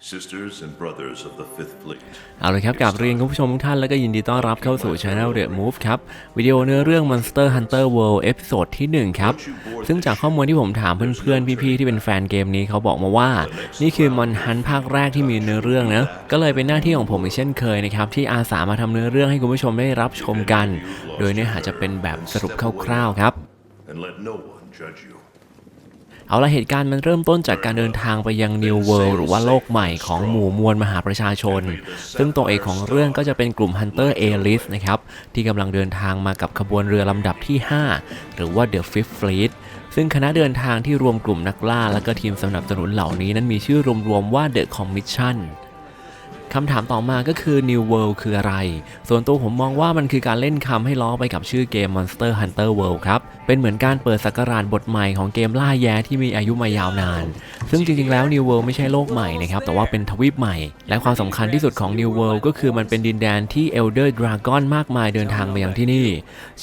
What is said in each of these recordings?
sisters and brothers of the Fifth Fleet. เอาเลยครับกับเรียนคุณผู้ชมทุกท่านแล้วก็ยินดีต้อนรับเข้าสู่ Channel The Move ครับ วิดีโอเนื้อเรื่อง Monster Hunter World เอพิโซดที่ 1 ครับ ซึ่งจากข้อมูลที่ผมถามเพื่อนๆ พี่ๆ ที่เป็นแฟนเกมนี้เขาบอกมาว่า นี่คือมอนฮันภาคแรกที่มีเนื้อเรื่องนะ ก็เลยเป็นหน้าที่ของผมอีกเช่นเคยนะครับ ที่อาสามาทำเนื้อเรื่องให้คุณผู้ชมได้รับชมกัน โดยเนื้อหาจะเป็นแบบสรุปคร่าวๆครับ And let no one judge you. เอาละเหตุการณ์มันเริ่มต้นจากการเดินทางไปยังนิวเวิลด์หรือว่าโลกใหม่ของหมู่มวลมหาประชาชน ซึ่งตัวเอกของเรื่องก็จะเป็นกลุ่ม Hunter a l i s นะครับ ที่กำลังเดินทางมากับขบวนเรือลำดับที่ 5 หรือว่า The Fifth Fleet ซึ่งคณะเดินทางที่รวมกลุ่มนักล่า และก็ทีมสนับสนุนเหล่านี้นั้นมีชื่อรวมๆว่า The Commission คำถามต่อมาก็คือ New World คืออะไร ส่วนตัวผมมองว่ามันคือการเล่นคำให้ล้อไปกับชื่อเกม Monster Hunter World ครับ เป็นเหมือนการเปิดสักราชบทใหม่ของเกมล่าแย้ที่มีอายุมายาวนาน ซึ่งจริงๆแล้ว New World ไม่ใช่โลกใหม่นะครับ แต่ว่าเป็นทวีปใหม่ และความสำคัญที่สุดของ New World ก็คือมันเป็นดินแดนที่ Elder Dragon มากมายเดินทางมายังที่นี่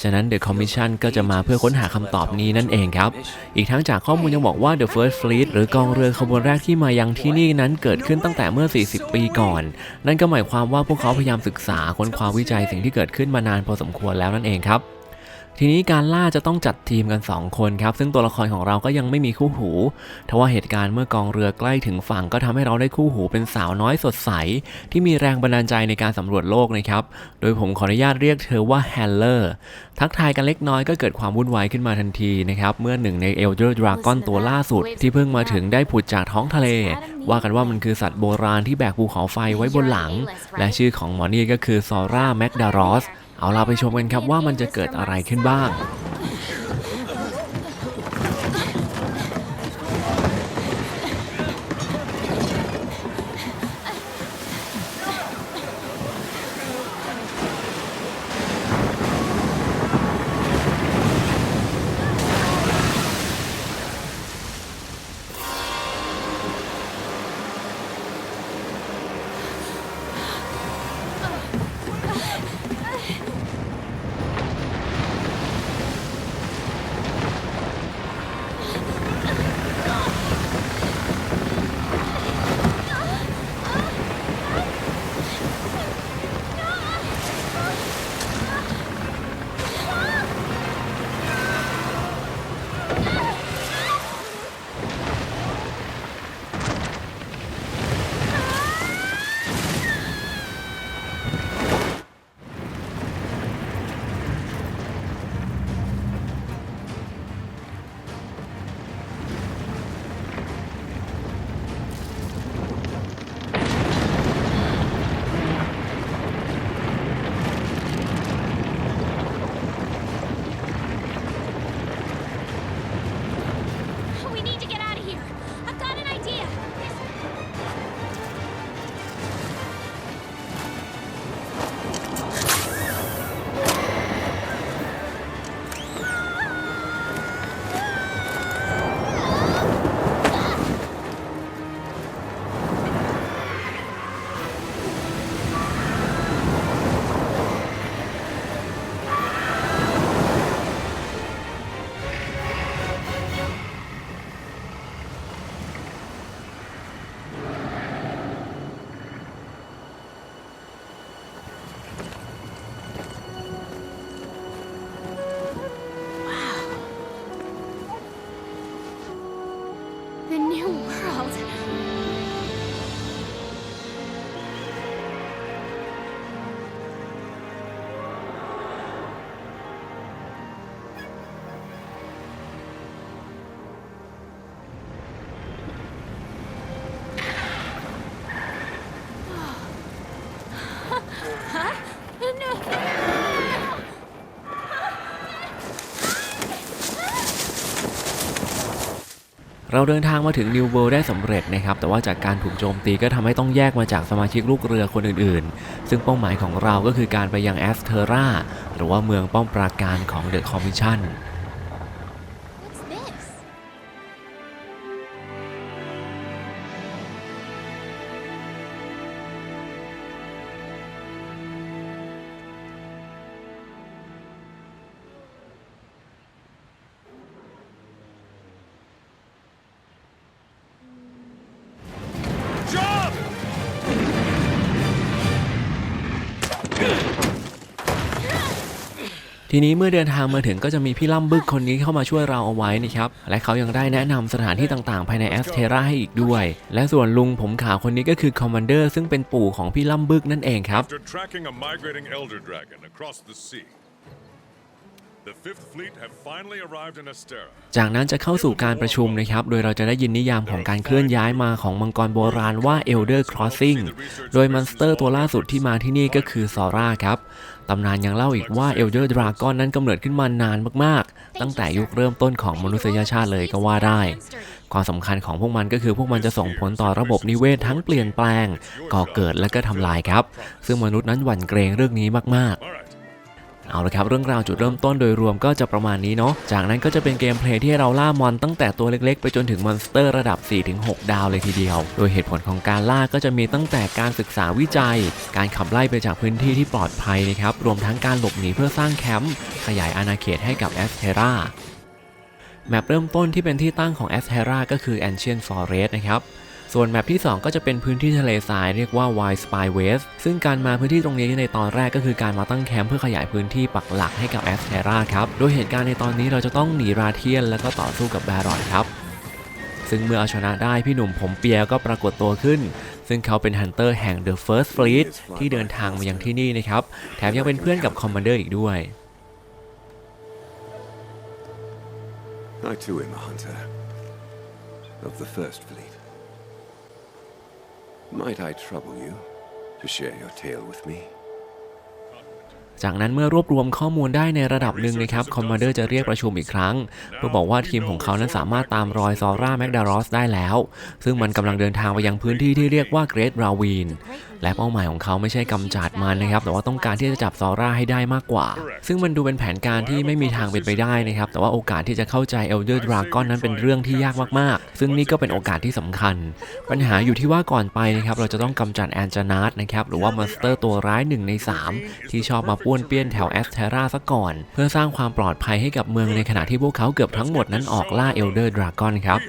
ฉะนั้น The Commission ก็จะมาเพื่อค้นหาคำตอบนี้นั่นเองครับ อีกทั้งจากข้อมูลยังบอกว่า The First Fleet หรือกองเรือขบวนแรกที่มายังที่นี่นั้นเกิดขึ้นตั้งแต่เมื่อ 40 ปีก่อนนั่นก็หมายความว่าพวกเขาพยายามศึกษาค้นคว้าวิจัยสิ่งที่เกิดขึ้นมานานพอสมควรแล้วนั่นเองครับ ทีนี้การล่าจะต้องจัดทีมกัน 2 คนครับ ซึ่งตัวละครของเราก็ยังไม่มีคู่หูทว่าเหตุการณ์เมื่อกองเรือใกล้ถึงฝั่งก็ทำให้เราได้คู่หูเป็นสาวน้อยสดใส ที่มีแรงบันดาลใจในการสำรวจโลกนะครับ โดยผมขออนุญาตเรียกเธอว่าแฮนเลอร์ทักทายกันเล็กน้อยก็เกิดความวุ่นวายขึ้นมาทันทีนะครับ เมื่อหนึ่งในเอลเดอร์ดราก้อนตัวล่าสุด ที่เพิ่งมาถึงได้ผุดจากท้องทะเล ว่ากันว่ามันคือสัตว์โบราณที่แบกภูเขาไฟไว้บนหลัง และชื่อของหมอนี่ก็คือซอร่าแมกดารอส เอาเราไปชมกันครับว่ามันจะเกิดอะไรขึ้นบ้าง เราเดินทางมาถึงนิวเวิลด์ได้สำเร็จนะครับ แต่ว่าจากการถูกโจมตีก็ทำให้ต้องแยกมาจากสมาชิกลูกเรือคนอื่นๆ ซึ่งเป้าหมายของเราก็คือการไปยังแอสเทอราหรือว่าเมืองป้อมปราการของเดอะคอมมิชชั่น ทีนี้เมื่อเดินทางมาถึงก็จะมีพี่ล่ำบึกคนนี้เข้ามาช่วยเราเอาไว้นะครับ และเขายังได้แนะนำสถานที่ต่างๆ ภายในแอสเทราให้อีกด้วย และส่วนลุงผมขาวคนนี้ก็คือคอมมานเดอร์ซึ่งเป็นปู่ของพี่ล่ำบึกนั่นเองครับ จากนั้นจะเข้าสู่การประชุมนะครับ โดยเราจะได้ยินนิยามของการเคลื่อนย้ายมาของมังกรโบราณว่า Elder Crossing โดยมอนสเตอร์ตัวล่าสุดที่มาที่นี่ก็คือซอร่าครับ ตำนานยังเล่าอีกว่า Elder Dragon นั้นกำเนิดขึ้นมานานมากๆ ตั้งแต่ยุคเริ่มต้นของมนุษยชาติเลยก็ว่าได้ ความสำคัญของพวกมันก็คือพวกมันจะส่งผลต่อระบบนิเวศทั้งเปลี่ยนแปลง ก่อเกิดและก็ทำลายครับ ซึ่งมนุษย์นั้นหวั่นเกรงเรื่องนี้มากๆ เอาละครับเรื่องราวจุดเริ่มต้นโดยรวมก็จะประมาณนี้เนาะจากนั้นก็จะเป็นเกมเพลย์ที่เราล่ามอนตั้งแต่ตัวเล็กๆ ไปจนถึงมอนสเตอร์ระดับ 4-6 ดาวเลยทีเดียว โดยเหตุผลของการล่าก็จะมีตั้งแต่การศึกษาวิจัย การขับไล่ไปจากพื้นที่ที่ปลอดภัยนะครับรวมทั้งการหลบหนีเพื่อสร้างแคมป์ขยายอาณาเขตให้กับแอสเทราแมปเริ่มต้นที่เป็นที่ตั้งของแอสเทราก็คือ Ancient Forest นะครับ ส่วนแมปที่ 2 ก็จะเป็นพื้นที่ทะเลทรายเรียกว่า Wild Spy West ซึ่งการมาพื้นที่ตรงนี้ในตอนแรกก็คือการมาตั้งแคมป์เพื่อขยายพื้นที่ปักหลักให้กับแอสเทราครับ โดยเหตุการณ์ในตอนนี้เราจะต้องหนีราเทียนแล้วก็ต่อสู้กับแบรอนครับ ซึ่งเมื่อเอาชนะได้พี่หนุ่มผมเปียก็ปรากฏตัวขึ้น ซึ่งเขาเป็นฮันเตอร์แห่ง The First Fleet ที่เดินทางมายังที่นี่นะครับ แถมยังเป็นเพื่อนกับคอมมานเดอร์อีกด้วย I too am a hunter of the First Fleet. Might I trouble you to share your tale with me? จากนั้นเมื่อรวบรวมข้อมูลได้ในระดับหนึ่งนะครับคอมมานเดอร์จะเรียกประชุมอีกครั้ง เพื่อบอกว่าทีมของเขานั้นสามารถตามรอยซอร่าแมกดารอสได้แล้ว ซึ่งมันกำลังเดินทางไปยังพื้นที่ที่เรียกว่าเกรทราวีน และเป้าหมายของเขาไม่ใช่กำจัดมันนะครับ แต่ว่าต้องการที่จะจับซอร่าให้ได้มากกว่า ซึ่งมันดูเป็นแผนการที่ไม่มีทางเป็นไปได้นะครับ แต่ว่าโอกาสที่จะเข้าใจเอลเดอร์ดราก้อนนั้นเป็นเรื่องที่ยากมากๆ ซึ่งนี่ก็เป็นโอกาสที่สำคัญ ปัญหาอยู่ที่ว่าก่อนไปนะครับ เราจะต้องกำจัดแอนจานาสนะครับ หรือว่ามอนสเตอร์ตัวร้ายหนึ่งใน 3 ที่ชอบมาป้วนเปี้ยนแถวแอสเทราซะก่อน เพื่อสร้างความปลอดภัยให้กับเมืองในขณะที่พวกเขาเกือบทั้งหมดนั้นออกล่าเอลเดอร์ดราก้อนครับ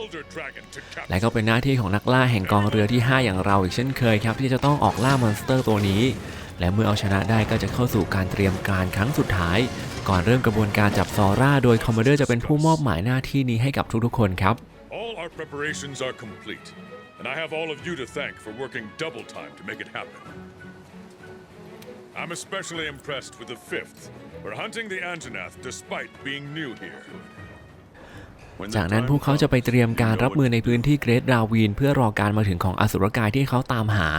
We have an elder dragon to capture. และก็เป็นหน้าที่ของนักล่าแห่งกองเรือที่ 5 อย่างเราอีกเช่นเคยครับ ที่จะต้องออกล่ามอนสเตอร์ตัวนี้ และเมื่อเอาชนะได้ก็จะเข้าสู่การเตรียมการครั้งสุดท้าย ก่อนเริ่มกระบวนการจับซอร่า โดยคอมมานเดอร์จะเป็นผู้มอบหมายหน้าที่นี้ให้กับทุกๆ คนครับ All our preparations are complete, and I have all of you to thank for working double time to make it happen. I'm especially impressed with the Fifth for hunting the Anjanath despite being new here. When the จากนั้น time พวกเขาจะไป comes, เตรียมการรับมือในพื้นที่เกรทราวีน เพื่อรอการมาถึงของอสุรกายที่เขาตามหา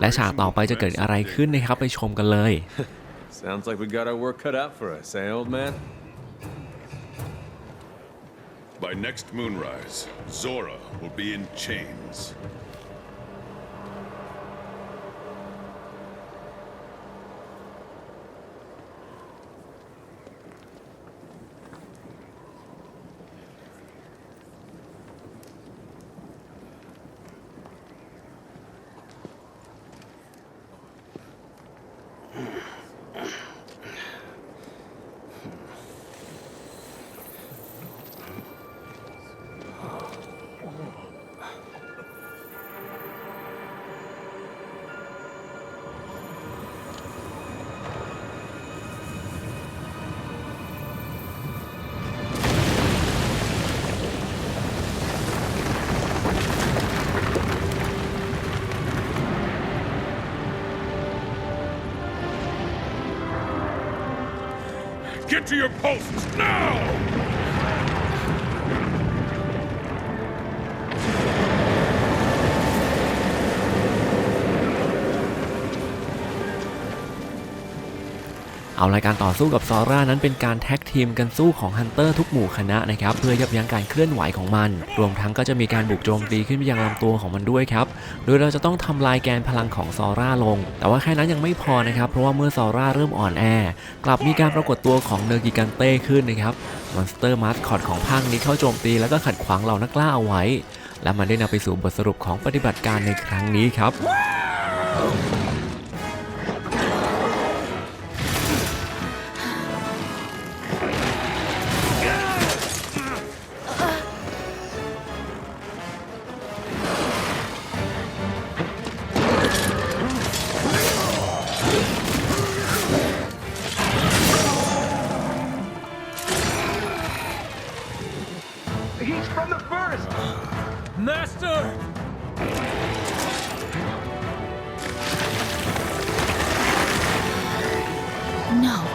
และฉากต่อไปจะเกิดอะไรขึ้นนะครับไปชมกันเลย Sounds like we got our work cut out for us, eh, old man? By next moonrise, Zora will be in chains. Get to your posts now! เอารายการต่อสู้กับซอร่านั้นเป็นการแท็กทีมกันสู้ของฮันเตอร์ทุกหมู่คณะนะครับเพื่อยับยั้งการเคลื่อนไหวของมัน รวมทั้งก็จะมีการบุกโจมตีขึ้นไปยังลำตัวของมันด้วยครับโดยเราจะต้องทำลายแกนพลังของซอร่าลง แต่ว่าแค่นั้นยังไม่พอนะครับเพราะว่าเมื่อซอร่าเริ่มอ่อนแอกลับมีการปรากฏตัวของเนอร์กิกันเต้ขึ้นนะครับมอนสเตอร์มาสคอตของภาคนี้เข้าโจมตีแล้วก็ขัดขวางเหล่านักล่าเอาไว้ และมันได้นำไปสู่บทสรุปของปฏิบัติการในครั้งนี้ครับ No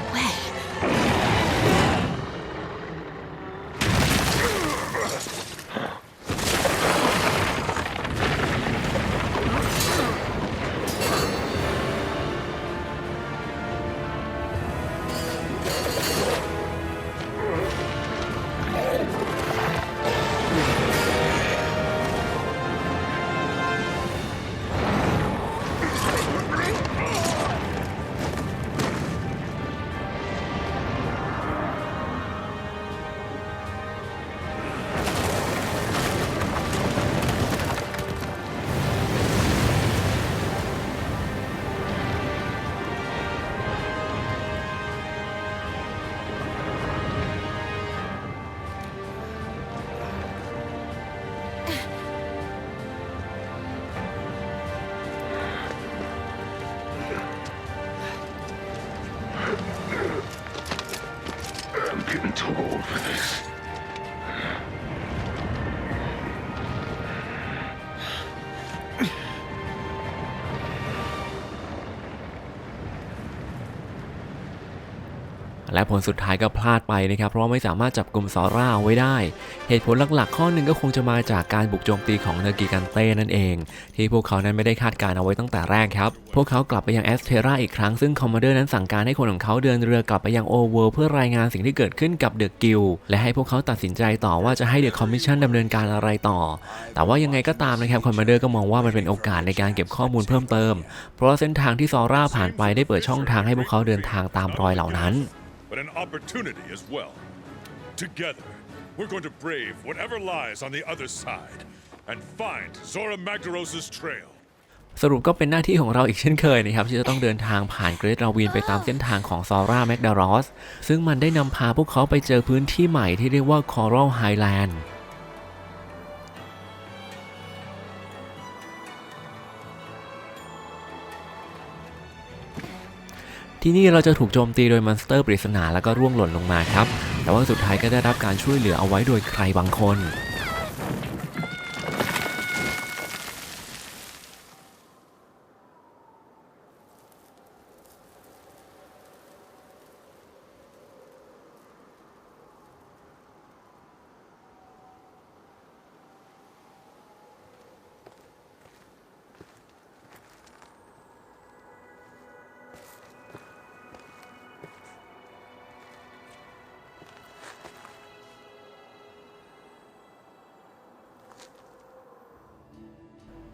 และผลสุดท้ายก็พลาดไปนะครับ เพราะไม่สามารถจับกลุ่มซอร่าเอาไว้ได้ เหตุผลหลักๆ ข้อหนึ่งก็คงจะมาจากการบุกโจมตีของเนอร์กิกันเต้นั่นเอง ที่พวกเขานั้นไม่ได้คาดการเอาไว้ตั้งแต่แรกครับ พวกเขากลับไปยังแอสเทราอีกครั้งซึ่งคอมมานเดอร์นั้นสั่งการให้คนของเขาเดินเรือกลับไปยังโอเวอร์เพื่อรายงานสิ่งที่เกิดขึ้นกับเดอะกิลและให้พวกเขาตัดสินใจต่อว่าจะให้เดอะคอมมิชชั่นดำเนินการอะไรต่อ แต่ว่ายังไงก็ตามนะครับคอมมานเดอร์ก็มองว่ามันเป็นโอกาสในการเก็บข้อมูลเพิ่มเติม เพราะเส้นทางที่ซอร่าผ่านไปได้เปิดช่องทางให้พวกเขาเดินทางตามรอยเหล่านั้น but an opportunity as well. Together, we're going to brave whatever lies on the other side and find Zora Magdaros' trail. สรุปก็เป็นหน้าที่ของเราอีกเช่นเคยนะครับ ที่จะต้องเดินทางผ่านเกรทราวินไปตามเส้นทางของซอร่าแมกดารอสซึ่งมันได้นำพาพวกเขาไปเจอพื้นที่ใหม่ที่เรียกว่า Coral Highland ที่นี่เราจะถูกโจมตีโดยมอนสเตอร์ปริศนาแล้วก็ร่วงหล่นลงมาครับ แต่ว่าสุดท้ายก็ได้รับการช่วยเหลือเอาไว้โดยใครบางคน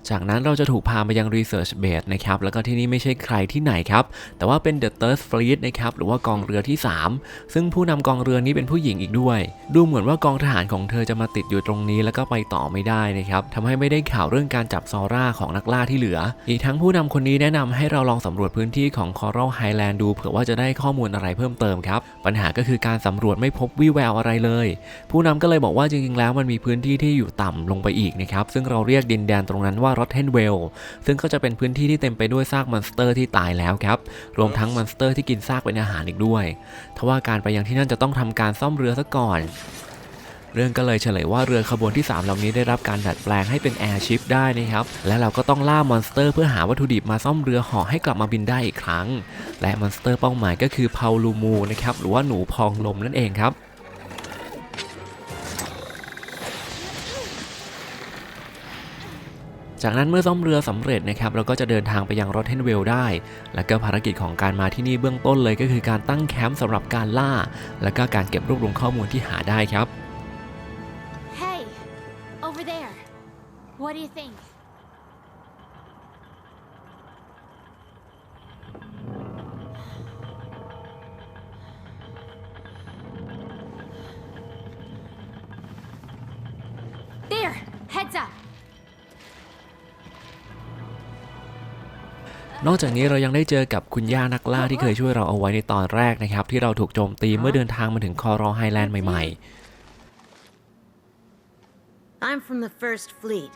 จากนั้นเราจะถูกพามายัง Research Base นะครับแล้วก็ที่นี่ไม่ใช่ใครที่ไหนครับ แต่ว่าเป็น The Third Fleet นะครับหรือว่ากองเรือที่ 3 ซึ่งผู้นำกองเรือนี้เป็นผู้หญิงอีกด้วย ดูเหมือนว่ากองทหารของเธอจะมาติดอยู่ตรงนี้แล้วก็ไปต่อไม่ได้นะครับทำให้ไม่ได้ข่าวเรื่องการจับซอร่าของนักล่าที่เหลือ อีกทั้งผู้นำคนนี้แนะนำให้เราลองสำรวจพื้นที่ของ Coral Highland ดูเผื่อว่าจะได้ข้อมูลอะไรเพิ่มเติมครับปัญหาก็คือการสำรวจไม่พบวี่แววอะไรเลย ผู้นำก็เลยบอกว่าจริงๆแล้วมันมีพื้นที่ที่อยู่ต่ำลงไปอีกนะครับซึ่งเราเรียกดินแดนตรงนั้นว่า Rottenwell ซึ่งก็จะเป็นพื้นที่ที่เต็มไปด้วยซากมอนสเตอร์ที่ตายแล้วครับ รวมทั้งมอนสเตอร์ที่กินซากเป็นอาหารอีกด้วย ทว่าการไปยังที่นั่นจะต้องทำการซ่อมเรือซะก่อน เรื่องก็เลยเฉลยว่าเรือขบวนที่ 3 ลำนี้ได้รับการดัดแปลงให้เป็นแอร์ชิพได้นะครับ และเราก็ต้องล่ามอนสเตอร์ เพื่อหาวัตถุดิบมาซ่อมเรือห่อให้กลับมาบินได้อีกครั้ง และมอนสเตอร์เป้าหมายก็คือพาลูมูนะครับ หรือว่าหนูพองลมนั่นเองครับ จากนั้นเมื่อซ่อมเรือสำเร็จนะครับเราก็จะเดินทางไปยังรอ t เทนเวลได้ แล้วก็ภารกิจของการมาที่นี่เบื้องต้นเลยก็คือการตั้งแคมป์สำหรับการล่า แล้วก็การเก็บรวบรวมข้อมูลที่หาได้ครับ Hey, over there. What do you think? There, heads up. นอกจากนี้เรายังได้เจอกับคุณย่านักล่าที่เคยช่วยเราเอาไว้ในตอนแรกนะครับ ที่เราถูกโจมตีเมื่อเดินทางมาถึงคอรอไฮแลนด์ใหม่ I'm from the First Fleet.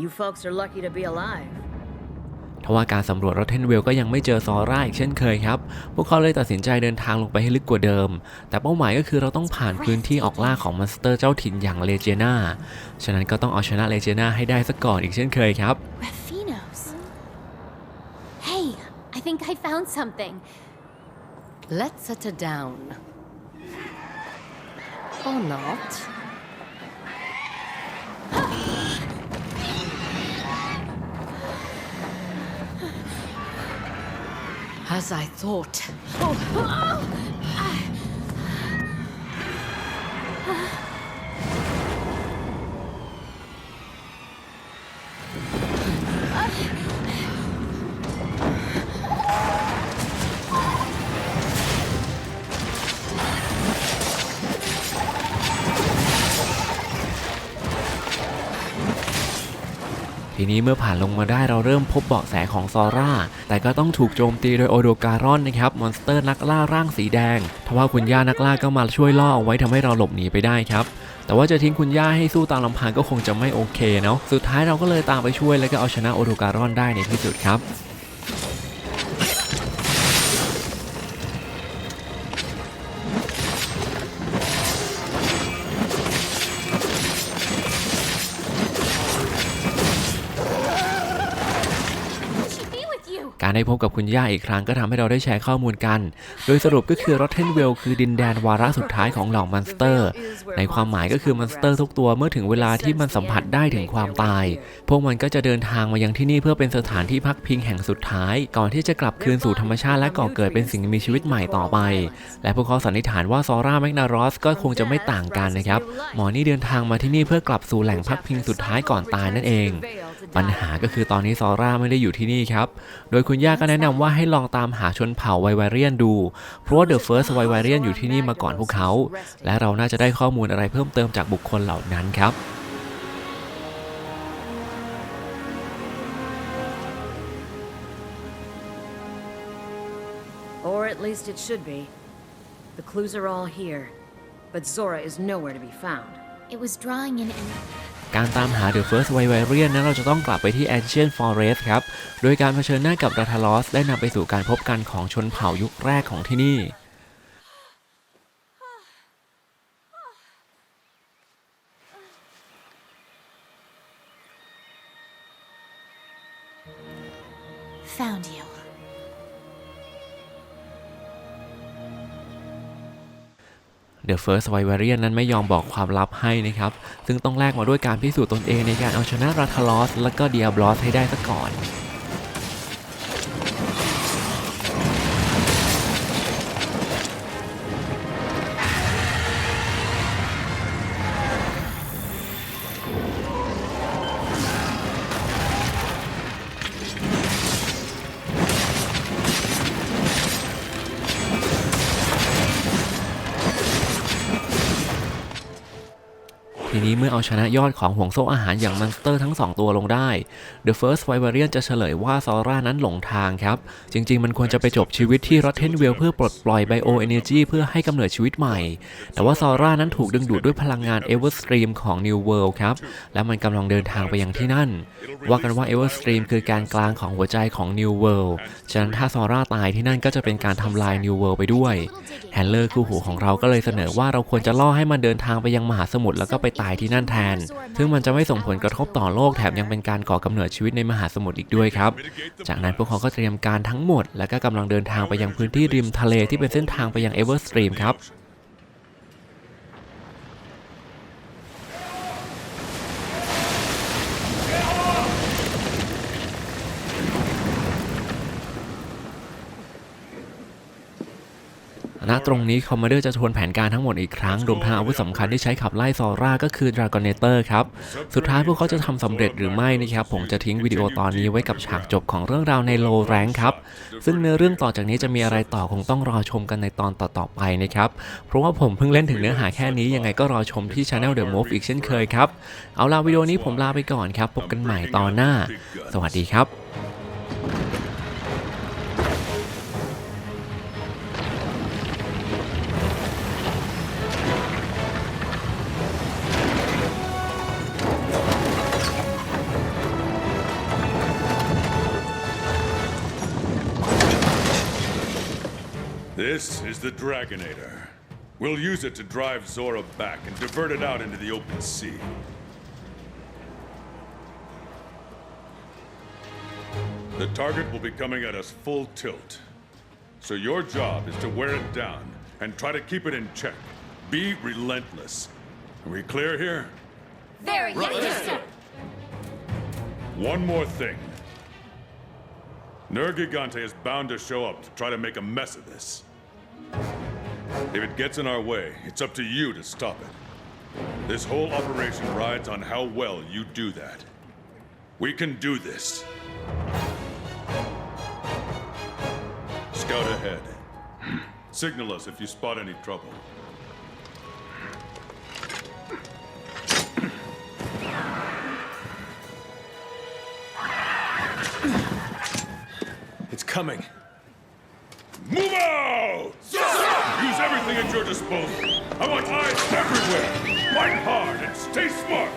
You folks are lucky to be alive. ๆททว่าการสำรวจรถเทนเวลก็ยังไม่เจอซอร่าอีกเช่นเคยครับ พวกเขาเลยตัดสินใจเดินทางลงไปให้ลึกกว่าเดิม แต่เป้าหมายก็คือเราต้องผ่านพื้นที่ออกล่าของมอนสเตอร์เจ้าถิ่นอย่างเลเจนาฉะนั้นก็ต้องเอาชนะเลเจนาให้ได้ซะก่อนอีกเช่นเคยครับ Raffinos. Think I found something. Let's set her down. Or not. As I thought. Huh? Oh, oh, oh. นี้เมื่อผ่านลงมาได้เราเริ่มพบเบาะแสของซอร่า แต่ก็ต้องถูกโจมตีโดยโอโดการอนนะครับ มอนสเตอร์นักล่าร่างสีแดง ทว่าคุณย่านักล่าก็มาช่วยล่อเอาไว้ทำให้เราหลบหนีไปได้ครับแต่ว่าจะทิ้งคุณย่าให้สู้ตามลำพังก็คงจะไม่โอเคเนาะ สุดท้ายเราก็เลยตามไปช่วยแล้วก็เอาชนะโอโดการอนได้ในที่สุดครับ ได้พบกับคุณย่าอีกครั้งก็ทำให้เราได้แชร์ข้อมูลกัน โดยสรุปก็คือรอตเทนเวลคือดินแดนวาระสุดท้ายของเหล่ามอนสเตอร์ ในความหมายก็คือมอนสเตอร์ทุกตัวเมื่อถึงเวลาที่มันสัมผัสได้ถึงความตาย พวกมันก็จะเดินทางมายังที่นี่เพื่อเป็นสถานที่พักพิงแห่งสุดท้าย ก่อนที่จะกลับคืนสู่ธรรมชาติและก่อเกิดเป็นสิ่งมีชีวิตใหม่ต่อไป และพวกเขาสันนิษฐานว่าซอร่าแมกนารอสก็คงจะไม่ต่างกันนะครับหมอนี่เดินทางมาที่นี่เพื่อกลับสู่แหล่งพักพิงสุดท้ายก่อนตายนั่นเอง ปัญหาก็คือตอนนี้ซอร่าไม่ได้อยู่ที่นี่ครับ โดยคุณย่าก็แนะนำว่าให้ลองตามหาชนเผ่าไวไวเรียนดู เพราะว่าเดอะเฟิร์สไวไวเรียนอยู่ที่นี่มาก่อนพวกเขา และเราน่าจะได้ข้อมูลอะไรเพิ่มเติมจากบุคคลเหล่านั้นครับ Or at least it should be. The clues are all here, but Zora is nowhere to be found. It was drawing in an การตามหา The First v i v a r i a n นั้นเราจะต้องกลับไปที่ Ancient Forest ครับ โดยการเผชิญหน้ากับราทาลอสได้นำไปสู่การพบกันของชนเผ่ายุคแรกของที่นี่ found you. The First v i v a r i a n นั้นไม่ยอมบอกความลับให้นะครับ ซึ่งต้องแลกมาด้วยการพิสูจน์ตนเองในการเอาชนะราทาลอสและก็เดียบลอสให้ได้ซะก่อน ทีนี้เมื่อเอาชนะยอดของห่วงโซ่อาหารอย่างมอนสเตอร์ทั้ง 2 ตัวลงได้ The First v i v a r i a n จะเฉลยว่าซอร่านั้นหลงทางครับ จริง ๆ มันควรจะไปจบชีวิตที่ร o ตเทนเวลเพื่อปลดปล่อยไบโอเอเนจีเพื่อให้กำเนิดชีวิตใหม่ แต่ว่าซอร่านั้นถูกดึงดูดด้วยพลังงาน Everstream ของ New World ครับ และมันกำลังเดินทางไปยังที่นั่น ว่ากันว่า Everstream คือการกลางของหัวใจของ New World ฉะนั้นถ้าซอร่าตายที่นั่นก็จะเป็นการทำลาย New World ไปด้วยแฮนเลอร์คู่หูของเราก็เลยเสนอว่าเราควรจะล่อให้มันเดินทางไปยังมหาสมุทรแล้วก็ไปตายที่นั่นแทน ซึ่งมันจะไม่ส่งผลกระทบต่อโลกแถมยังเป็นการก่อกำเนิดชีวิตในมหาสมุทรอีกด้วยครับ จากนั้นพวกเขาก็เตรียมการทั้งหมด แล้วก็กำลังเดินทางไปยังพื้นที่ริมทะเลที่เป็นเส้นทางไปยังเอเวอร์สตรีมครับ ตรงนี้คอมมานเดอร์จะทวนแผนการทั้งหมดอีกครั้ง รวมทั้งอาวุธสำคัญที่ใช้ขับไล่ซอร่าก็คือดราก้อนเนเตอร์ครับ สุดท้ายพวกเขาจะทำสำเร็จหรือไม่นะครับ ผมจะทิ้งวิดีโอตอนนี้ไว้กับฉากจบของเรื่องราวในโลแรงครับ ซึ่งเนื้อเรื่องต่อจากนี้จะมีอะไรต่อคงต้องรอชมกันในตอนต่อๆไปนะครับ เพราะว่าผมเพิ่งเล่นถึงเนื้อหาแค่นี้ยังไงก็รอชมที่ Channel The Move อีกเช่นเคยครับ เอาล่ะวิดีโอนี้ผมลาไปก่อนครับ พบกันใหม่ตอนหน้า สวัสดีครับ This is the Dragonator. We'll use it to drive Zora back and divert it out into the open sea. The target will be coming at us full tilt. So your job is to wear it down and try to keep it in check. Be relentless. Are we clear here? Very yes, sir. One more thing. Nergigante is bound to show up to try to make a mess of this. If it gets in our way, it's up to you to stop it. This whole operation rides on how well you do that. We can do this. Scout ahead. Signal us if you spot any trouble. It's coming. Move out! Use everything at your disposal. I want eyes everywhere. Fight hard and stay smart.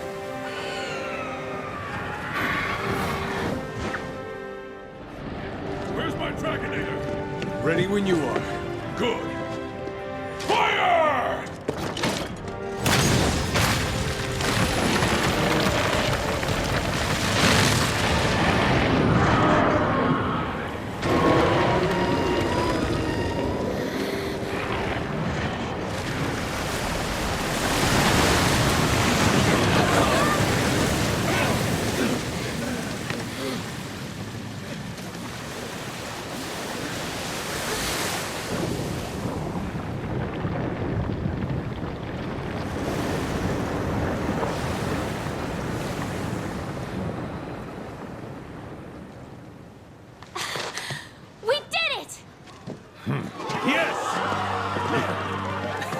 Where's my Dragonator? Ready when you are. Good.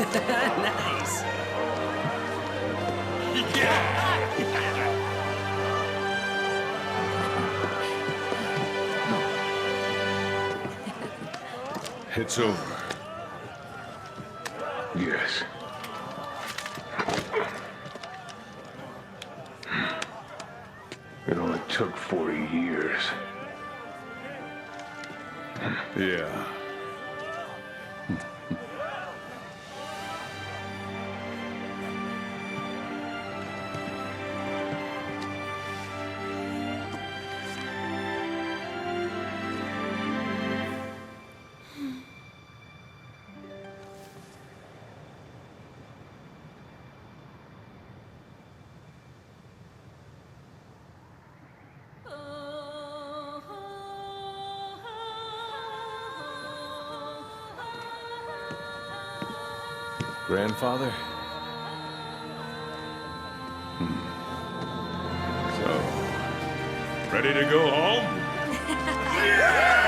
Nice. It's over. Grandfather? Hmm. So, ready to go home?